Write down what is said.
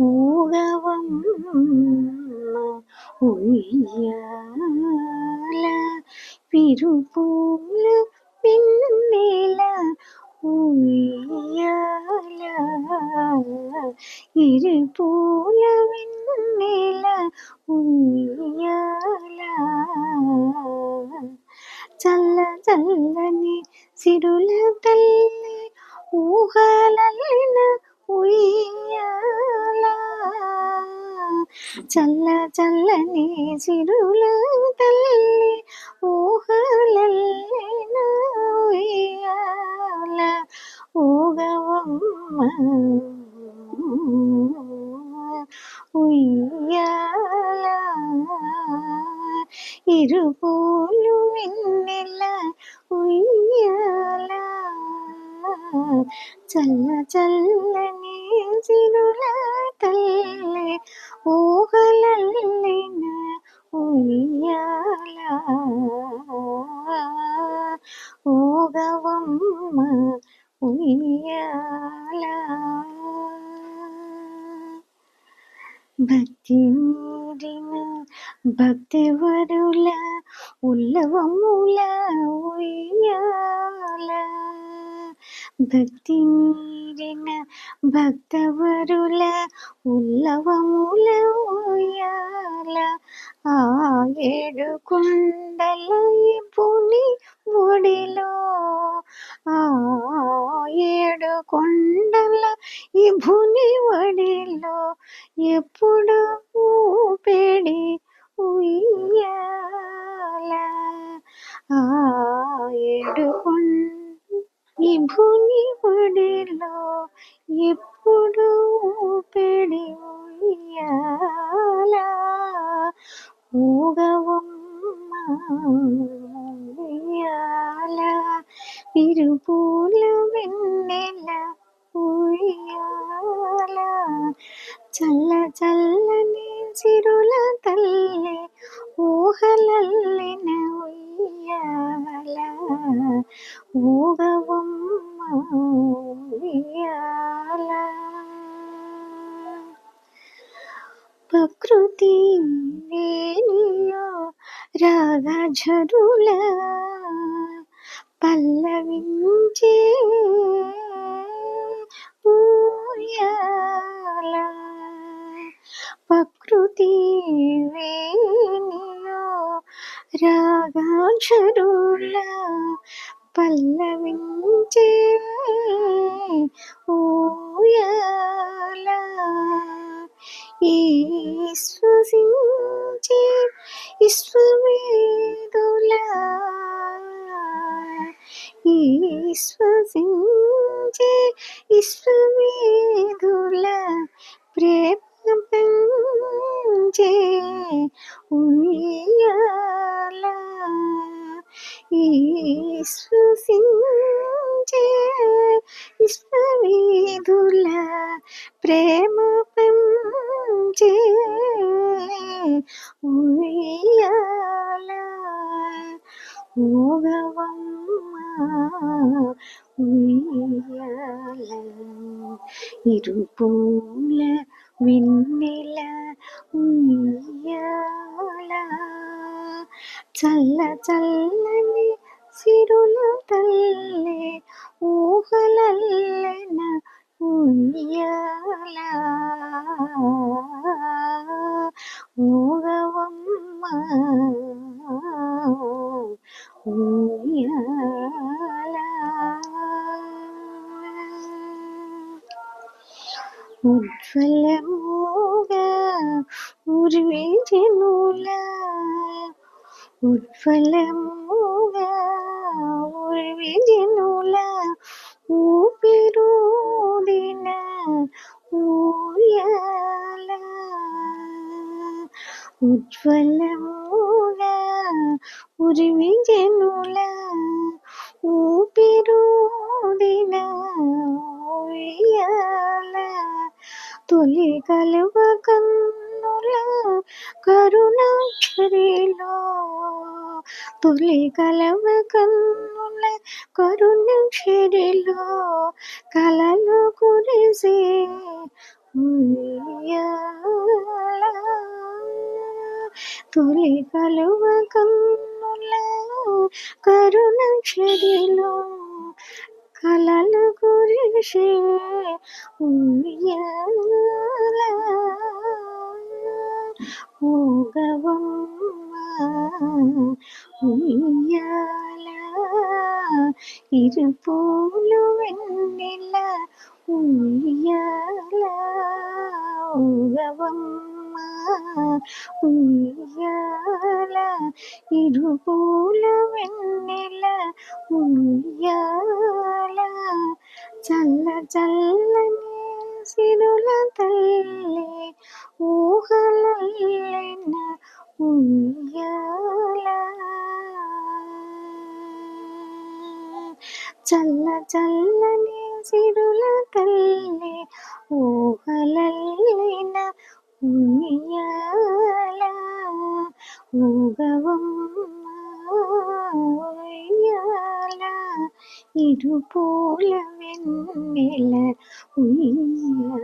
ഊകവം ഉയ്യാല പിരുപൂല പിന്നില ഉയ്യാല ഇരുപൂല പിന്നില ഉയ്യ చల్ల చల్లని చిరుల తల్లి ఊహలల్లెనాల ఊగవమ్మ ఉయ్యాల ఇరుపోలు వెన్నెల ఉయ్యాల చల్ల చల్లని చిరుల తల్లి പൂഹലല്ലിന ഉയ്യാല ഓകവമ്മ ഉയ്യാല ഭക്തി നീരിന് ഭക്തി വരുല ഉല്ലവമൂല ഉയ്യാല భక్తి మీరిన భక్తవరుల ఉల్లవముల ఉయ్యాల ఆ ఏడు కొండల పుని ఒడిలో. ఆ ఏడు కొండల ఈ భుని ఒడిలో. ఎప్పుడు ఊపిడి ఉయ్యాల. ఆ ఏడు కొండ భూమి ఒడిలో ఎప్పుడు ఊపిడి ఉయ్యాల ఊగవమ్మ ఉయ్యాల వెన్నెల ఉయ్యాల చల్ల చల్లని చిరుల తల్లి ఊహలల్లిన ఉయ్యాల? ఊగవ ಕೃತಿ ವೇಣಿಯ ರಾಗ ಝರುಲ ಪಲ್ಲವಿಂಚೆ ಊಯಲ ಪ್ರಕೃತಿ ವೇಣಿಯ ರಾಗ ಝರುಲ ಪಲ್ಲವಿಂಚೆ ಊ విశ్వసించే విశ్వమేధుల ప్రేమ పెంచే ఉయ్యాల విశ్వసించే విశ్వమేధుల ప్రేమ పెంచే ఉయ్యాల ഇരുപോല ഉയ്യല ഇരുപൂല വിണ്ണില ഉയ്യല ചല്ല ചല്ലനെ സിരുളു തല്ലേ ഊഹലല്ലന ഉയ്യാല ഊഹവമ്മ ఉజ్వలముగా ఉర్విజనుల ఉజ్వలముగా ఉర్విజనుల ఊపిరూదిన ఊయాల ఉజ్వలముగా ఉర్విజనుల ఊపిరూదిన కలువ కన్నుల కరుణాక్షరిలో. తొలి కలవ కన్నుల కరుణ చెరిలో కలలు కురిసే తొలి కలువ కన్నుల కరుణ చెరిలో కలలు కురిసే ఉయ్యాల. ഭൂഗവും ഉയ്യാല ഇരുപോലുവെന്നില്ല ഉയ്യാല ഉഗവം ഉയ്യാല ഇരുപോലുവെ చల్ల చల్లని సిరుల తల్లి ఊహలల్లిన ఉయ్యాల ఊగవమ్మ ఉయ్యాల ఇరుపూల వెన్నెల ఉయ్యాల